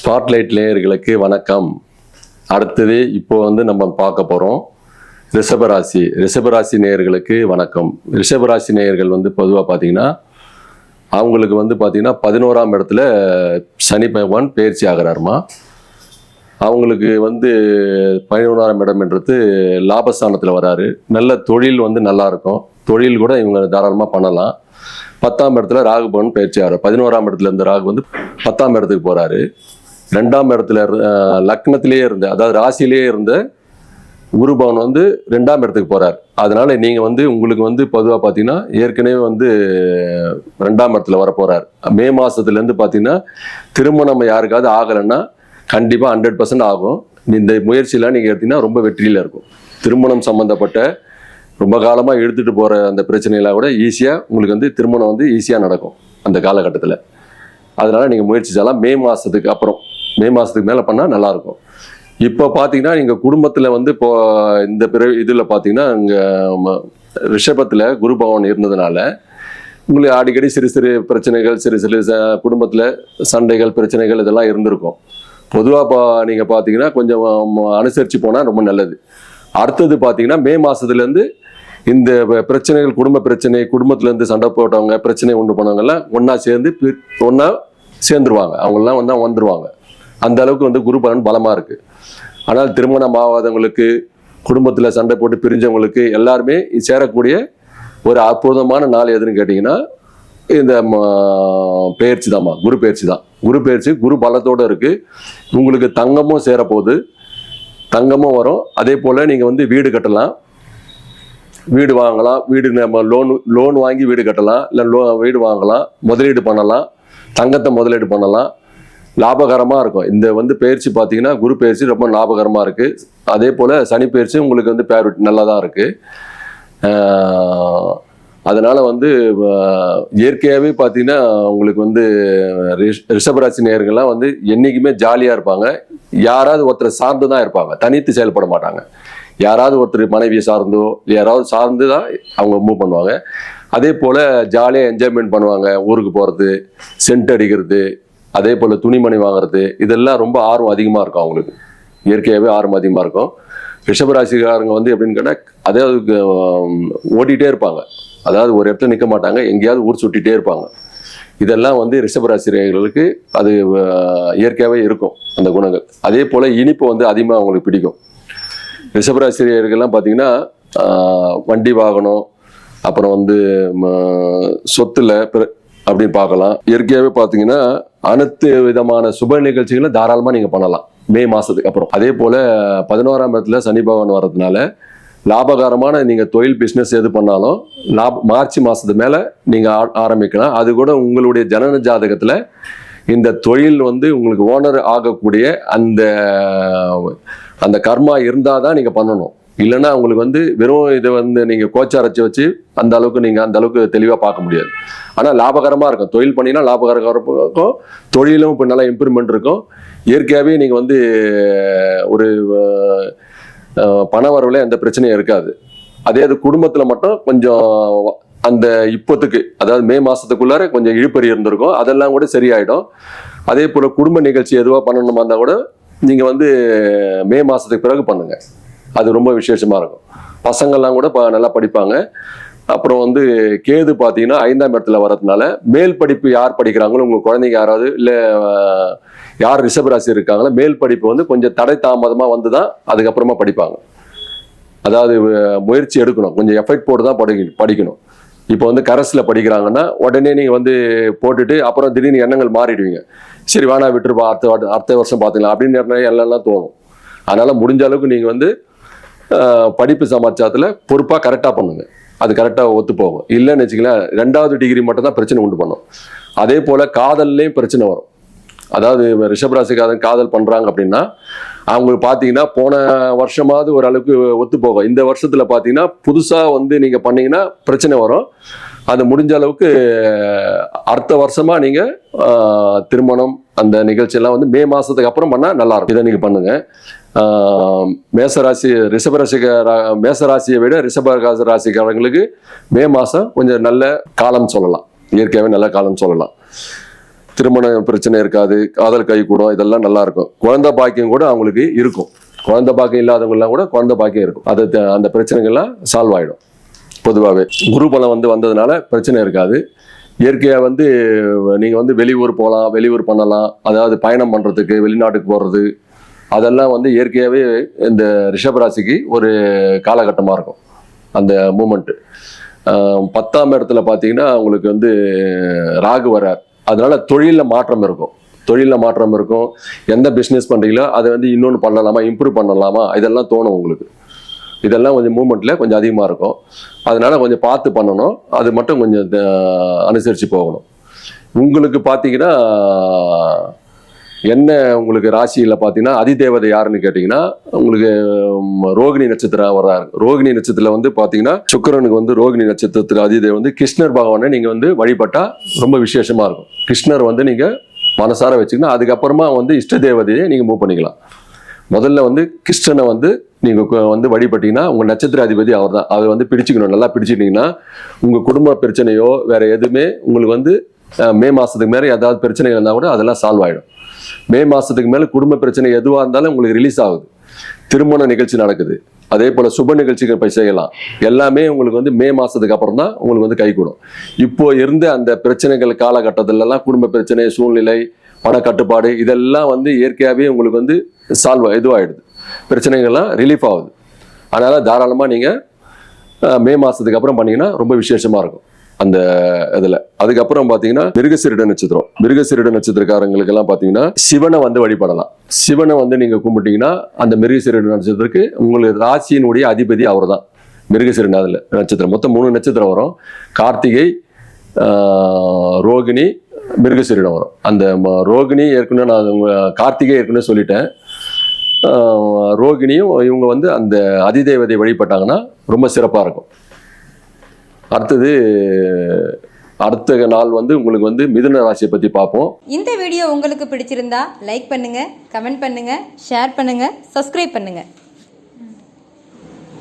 Spotlight லேயர்களுக்கு வணக்கம். அடுத்தது இப்போ வந்து நம்ம பார்க்க போகிறோம் ரிஷபராசி ரிஷபராசி நேயர்களுக்கு வணக்கம். ரிஷபராசி நேயர்கள் வந்து பொதுவாக பார்த்தீங்கன்னா அவங்களுக்கு வந்து பார்த்தீங்கன்னா பதினோராம் இடத்துல சனி பகவான் பயிற்சி ஆகிறாருமா. அவங்களுக்கு வந்து பதினோராம் இடம்ன்றது லாபஸ்தானத்தில் வராரு. நல்ல தொழில் வந்து நல்லாயிருக்கும் தொழில் கூட இவங்க தாராளமாக பண்ணலாம். பத்தாம் இடத்துல ராகு பவன் பயிற்சி ஆகிறார். பதினோராம் இடத்துல இருந்த ராகு வந்து பத்தாம் இடத்துக்கு போகிறாரு ரெண்டாம் இடத்துல லக்னத்திலேயே இருந்த அதாவது ராசியிலேயே இருந்த குருபவன் வந்து ரெண்டாம் இடத்துக்கு போறார். அதனால நீங்க வந்து உங்களுக்கு வந்து பொதுவாக பார்த்தீங்கன்னா ஏற்கனவே வந்து ரெண்டாம் இடத்துல வர மே மாசத்துல இருந்து பார்த்தீங்கன்னா திருமணம் யாருக்காவது ஆகலைன்னா கண்டிப்பாக ஹண்ட்ரட் பர்சன்ட் ஆகும். இந்த முயற்சியெல்லாம் நீங்கள் எடுத்தீங்கன்னா ரொம்ப வெற்றியில் இருக்கும். திருமணம் சம்மந்தப்பட்ட ரொம்ப காலமாக எடுத்துகிட்டு போகிற அந்த பிரச்சனையெல்லாம் கூட ஈஸியாக உங்களுக்கு வந்து திருமணம் வந்து ஈஸியாக நடக்கும் அந்த காலகட்டத்தில். அதனால நீங்கள் முயற்சி செய்யலாம். மே மாதத்துக்கு அப்புறம். மே மாதத்துக்கு மேலே பண்ணால் நல்லாயிருக்கும். இப்போ பார்த்தீங்கன்னா எங்கள் குடும்பத்தில் வந்து இப்போ இந்த பிற இதில் பார்த்தீங்கன்னா இங்கே ம- குரு பகவான் இருந்ததுனால உங்களுக்கு அடிக்கடி சிறு சிறு பிரச்சனைகள் சிறு சிறு ச- குடும்பத்தில் சண்டைகள் பிரச்சனைகள் இதெல்லாம் இருந்திருக்கும். பொதுவாக பா நீங்கள் பார்த்தீங்கன்னா கொஞ்சம் அனுசரித்து போனால் ரொம்ப நல்லது. அடுத்தது பார்த்தீங்கன்னா மே மாதத்துலேருந்து இந்த பிரச்சனைகள் குடும்ப பிரச்சனை குடும்பத்துலேருந்து சண்டை போட்டவங்க பிரச்சனை உண்டு பண்ணவங்க ஒன்றா சேர்ந்து ஒன்றா சேர்ந்துருவாங்க. அவங்கெல்லாம் ஒன்றா வந்துருவாங்க. அந்த அளவுக்கு வந்து குரு பலன் பலமாக இருக்குது ஆனால் திருமணம் ஆகாதவங்களுக்கு குடும்பத்தில் சண்டை போட்டு பிரிஞ்சவங்களுக்கு எல்லாருமே சேரக்கூடிய ஒரு அற்புதமான நாள் எதுன்னு கேட்டிங்கன்னா இந்த பயிற்சி தான்மா குரு பெயர்ச்சி தான். குரு பயிற்சி குரு பலத்தோடு இருக்குது உங்களுக்கு தங்கமும் சேரப்போகுது. தங்கமும் வரும். அதே போல் நீங்கள் வந்து வீடு கட்டலாம். வீடு வாங்கலாம். வீடு நம்ம லோன் லோன் வாங்கி வீடு கட்டலாம். இல்லை லோ வீடு வாங்கலாம். முதலீடு பண்ணலாம். தங்கத்தை முதலீடு பண்ணலாம். லாபகரமாக இருக்கும். இந்த வந்து பயிற்சி பார்த்தீங்கன்னா குரு பயிற்சி ரொம்ப லாபகரமாக இருக்குது அதே போல் சனி பயிற்சி உங்களுக்கு வந்து பேர் நல்லா தான் இருக்குது அதனால் வந்து இயற்கையாகவே பார்த்தீங்கன்னா உங்களுக்கு வந்து ரிஷ்- ரிஷபராசி நேர்கள்லாம் வந்து என்றைக்குமே ஜாலியாக இருப்பாங்க. யாராவது ஒருத்தரை சார்ந்து தான் இருப்பாங்க. தனித்து செயல்பட மாட்டாங்க. யாராவது ஒருத்தர் மனைவியை சார்ந்தோ யாராவது சார்ந்து தான் அவங்க மூவ் பண்ணுவாங்க. அதே போல் ஜாலியாக என்ஜாய்மெண்ட் பண்ணுவாங்க. ஊருக்கு போகிறது சென்ட் அடிக்கிறது அதே போல் துணிமணி வாங்குறது இதெல்லாம் ரொம்ப ஆர்வம் அதிகமாக இருக்கும் அவங்களுக்கு. இயற்கையாகவே ஆர்வம் அதிகமாக இருக்கும். ரிஷபராசிக்காரங்க வந்து எப்படின்னு கேட்டால் அதாவது ஆம், ஓடிட்டே இருப்பாங்க. அதாவது ஒரு இடத்துல நிற்க மாட்டாங்க எங்கேயாவது ஊர் சுட்டிகிட்டே இருப்பாங்க. இதெல்லாம் வந்து ரிஷபராசிரியர்களுக்கு அது இயற்கையாகவே இருக்கும் அந்த குணங்கள். அதே போல் இனிப்பு வந்து அதிகமாக அவங்களுக்கு பிடிக்கும். ரிஷபராசிரியர்கள்லாம் பார்த்தீங்கன்னா வண்டி வாகனம் அப்புறம் வந்து சொத்தில் சொத்துல பிற- அப்படின்னு பார்க்கலாம். இயற்கையாகவே பார்த்தீங்கன்னா அனைத்து விதமான சுப நிகழ்ச்சிகளை தாராளமாக நீங்கள் பண்ணலாம். மே மாதத்துக்கு அப்புறம். அதே போல் பதினோராம் இடத்துல சனி பகவான் வர்றதுனால லாபகரமான நீங்கள் தொழில் பிஸ்னஸ் எது பண்ணாலும் லாப் மார்ச் மாதத்து மேலே நீங்கள் ஆரம்பிக்கலாம். அது கூட உங்களுடைய ஜனன ஜாதகத்தில் இந்த தொழில் வந்து உங்களுக்கு ஓனர் ஆகக்கூடிய அந்த அந்த கர்மா இருந்தால் தான் நீங்கள் பண்ணணும். இல்லைன்னா உங்களுக்கு வந்து வெறும் இதை வந்து நீங்கள் கோச்சாரச்சு வச்சு அந்த அளவுக்கு நீங்கள் அந்த அளவுக்கு தெளிவாக பார்க்க முடியாது. ஆனால் லாபகரமாக இருக்கும். தொழில் பண்ணினா லாபகரமாக இருக்கும் தொழிலும் இப்போ நல்லா இம்ப்ரூவ்மெண்ட் இருக்கும். இயற்கையாகவே நீங்கள் வந்து ஒரு பண வரவில் எந்த பிரச்சனையும் இருக்காது. அதே அது குடும்பத்தில் மட்டும் கொஞ்சம் அந்த இப்போத்துக்கு அதாவது மே மாதத்துக்குள்ளார கொஞ்சம் இழுப்பறி இருந்திருக்கும். அதெல்லாம் கூட சரியாயிடும். அதே போல் குடும்ப நிகழ்ச்சி எதுவாக பண்ணணுமா இருந்தால் கூட நீங்கள் வந்து மே மாதத்துக்கு பிறகு பண்ணுங்கள் அது ரொம்ப விசேஷமாக இருக்கும். பசங்கள்லாம் கூட இப்போ நல்லா படிப்பாங்க. அப்புறம் வந்து கேது பார்த்தீங்கன்னா ஐந்தாம் இடத்துல வரதுனால மேல் படிப்பு யார் படிக்கிறாங்களோ உங்கள் குழந்தைங்க யாராவது இல்லை யார் ரிஷப் ராசி இருக்காங்களோ மேல் படிப்பு வந்து கொஞ்சம் தடை தாமதமாக வந்து தான் அதுக்கப்புறமா படிப்பாங்க. அதாவது முயற்சி எடுக்கணும். கொஞ்சம் எஃபெக்ட் போட்டு தான் படி படிக்கணும். இப்போ வந்து கரஸில் படிக்கிறாங்கன்னா உடனே நீங்கள் வந்து போட்டுட்டு அப்புறம் திடீர்னு எண்ணங்கள் மாறிடுவீங்க. சரி வேணா விட்டுருப்பா அடுத்த அடுத்த வருஷம் பார்த்துக்கலாம் அப்படின்னு எல்லாம் தோணும். அதனால் முடிஞ்ச அளவுக்கு நீங்கள் வந்து படிப்பு சமாச்சாரத்தில் பொறுப்பாக கரெக்டாக பண்ணுங்க. அது கரெக்டாக ஒத்து போகும். இல்லைன்னு வச்சுக்கலாம் ரெண்டாவது டிகிரி மட்டும் தான் பிரச்சனை உண்டு பண்ணும். அதே போல் காதல்லையும் பிரச்சனை வரும். அதாவது ரிஷபராசிக்காரன் காதல் பண்ணுறாங்க அப்படின்னா அவங்களுக்கு பார்த்தீங்கன்னா போன வருஷமாவது ஓரளவுக்கு ஒத்து போகும். இந்த வருஷத்தில் பார்த்தீங்கன்னா புதுசாக வந்து நீங்கள் பண்ணீங்கன்னா பிரச்சனை வரும். அது முடிஞ்ச அளவுக்கு அடுத்த வருஷமா நீங்க திருமணம் அந்த நிகழ்ச்சியெல்லாம் வந்து மே மாசத்துக்கு அப்புறம் பண்ணா நல்லா இருக்கும் இதை நீங்க பண்ணுங்க. மேசராசி ரிஷபராசிக மேசராசியை விட ரிஷப ராசிக்காரங்களுக்கு மே மாசம் கொஞ்சம் நல்ல காலம் சொல்லலாம். இயற்கையாகவே நல்ல காலம் சொல்லலாம். திருமண பிரச்சனை இருக்காது காதல் கை கூடும் இதெல்லாம் நல்லா இருக்கும் குழந்தை பாக்கியம் கூட அவங்களுக்கு இருக்கும். குழந்தை பாக்கியம் இல்லாதவங்கலாம் கூட குழந்தை பாக்கியம் இருக்கும். அது த- அந்த பிரச்சனைகள்லாம் சால்வ் ஆகிடும் பொதுவாகவே. குரு பலம் வந்து வந்ததுனால பிரச்சனை இருக்காது. இயற்கையாக வந்து நீங்கள் வந்து வெளியூர் போகலாம் வெளியூர் பண்ணலாம். அதாவது பயணம் பண்ணுறதுக்கு வெளிநாட்டுக்கு போகிறது அதெல்லாம் வந்து இயற்கையாகவே இந்த ரிஷபராசிக்கு ஒரு காலகட்டமாக இருக்கும். அந்த மூமெண்ட்டு பத்தாம் இடத்துல பார்த்தீங்கன்னா உங்களுக்கு வந்து ராகு வரார். அதனால தொழிலில் மாற்றம் இருக்கும். தொழிலில் மாற்றம் இருக்கும். எந்த பிஸ்னஸ் பண்ணுறீங்களோ அதை வந்து இன்னொன்று பண்ணலாமா இம்ப்ரூவ் பண்ணலாமா இதெல்லாம் தோணும் உங்களுக்கு. இதெல்லாம் கொஞ்சம் மூமெண்ட்டில் கொஞ்சம் அதிகமாக இருக்கும். அதனால கொஞ்சம் பார்த்து பண்ணணும். அது மட்டும் கொஞ்சம் அனுசரித்து போகணும். உங்களுக்கு பார்த்தீங்கன்னா என்ன உங்களுக்கு ராசியில் பார்த்தீங்கன்னா அதிதேவதை யாருன்னு கேட்டிங்கன்னா உங்களுக்கு ரோகிணி நட்சத்திரம் வர்றாரு. ரோகிணி நட்சத்திரத்தில் வந்து பார்த்தீங்கன்னா சுக்கரனுக்கு வந்து ரோகிணி நட்சத்திரத்தில் அதிதேவ வந்து கிருஷ்ணர் பகவானை நீங்கள் வந்து வழிபட்டால் ரொம்ப விசேஷமாக இருக்கும். கிருஷ்ணர் வந்து நீங்கள் மனசார வச்சுக்கணும். அதுக்கப்புறமா வந்து இஷ்ட தேவதையை நீங்கள் மூவ் பண்ணிக்கலாம். முதல்ல வந்து கிருஷ்ணனை வந்து நீங்கள் வந்து வழிபட்டீங்கன்னா உங்கள் நட்சத்திர அதிபதி அவர் தான் அவர் வந்து பிடிச்சிக்கணும். நல்லா பிடிச்சிட்டிங்கன்னா உங்கள் குடும்ப பிரச்சனையோ வேறு எதுவுமே உங்களுக்கு வந்து மே மாதத்துக்கு மேலே ஏதாவது பிரச்சனை இருந்தால் கூட அதெல்லாம் சால்வ் ஆகிடும் மே மாதத்துக்கு மேலே குடும்ப பிரச்சனை எதுவாக இருந்தாலும் உங்களுக்கு ரிலீஸ் ஆகுது. திருமண நிகழ்ச்சி நடக்குது. அதே போல் சுப நிகழ்ச்சிகள் போய் செய்யலாம். எல்லாமே உங்களுக்கு வந்து மே மாதத்துக்கு அப்புறம் தான் உங்களுக்கு வந்து கைகூடும். இப்போ இருந்த அந்த பிரச்சனைகள் காலகட்டத்திலலாம் குடும்ப பிரச்சனை சூழ்நிலை பணக்கட்டுப்பாடு இதெல்லாம் வந்து இயற்கையாகவே உங்களுக்கு வந்து சால்வ் இதுவாகிடுது பிரச்சனைகள்லாம் ரிலீஃப் ஆகுது. அதனால் தாராளமாக நீங்கள் மே மாதத்துக்கு அப்புறம் பண்ணீங்கன்னா ரொம்ப விசேஷமாக இருக்கும் அந்த இதில். அதுக்கப்புறம் பார்த்தீங்கன்னா மிருகசிரிட நட்சத்திரம். மிருகசிரிட நட்சத்திரக்காரங்களுக்கெல்லாம் பார்த்தீங்கன்னா சிவனை வந்து வழிபடலாம். சிவனை வந்து நீங்கள் கும்பிட்டீங்கன்னா அந்த மிருகசிரிட நட்சத்திரத்துக்கு உங்களுக்கு ராசியினுடைய அதிபதி அவர் தான் மிருகசிரிட அதில் நட்சத்திரம். மொத்தம் மூணு நட்சத்திரம் வரும். கார்த்திகை ரோகிணி மிருகசிரிடம் வரும். அந்த ம- ரோகிணி ஏற்கனவே நான் கார்த்திகை ஏற்கனவே சொல்லிட்டேன். ரோகிணியும் இவங்க வந்து அந்த அதிதேவதை வழிபட்டாங்கன்னா ரொம்ப சிறப்பாக இருக்கும். அடுத்தது அடுத்த நாள் வந்து உங்களுக்கு வந்து மிதுன ராசியை பற்றி பார்ப்போம். இந்த வீடியோ உங்களுக்கு பிடிச்சிருந்தா லைக் பண்ணுங்கள் கமெண்ட் பண்ணுங்கள் ஷேர் பண்ணுங்கள் சப்ஸ்கிரைப் பண்ணுங்கள்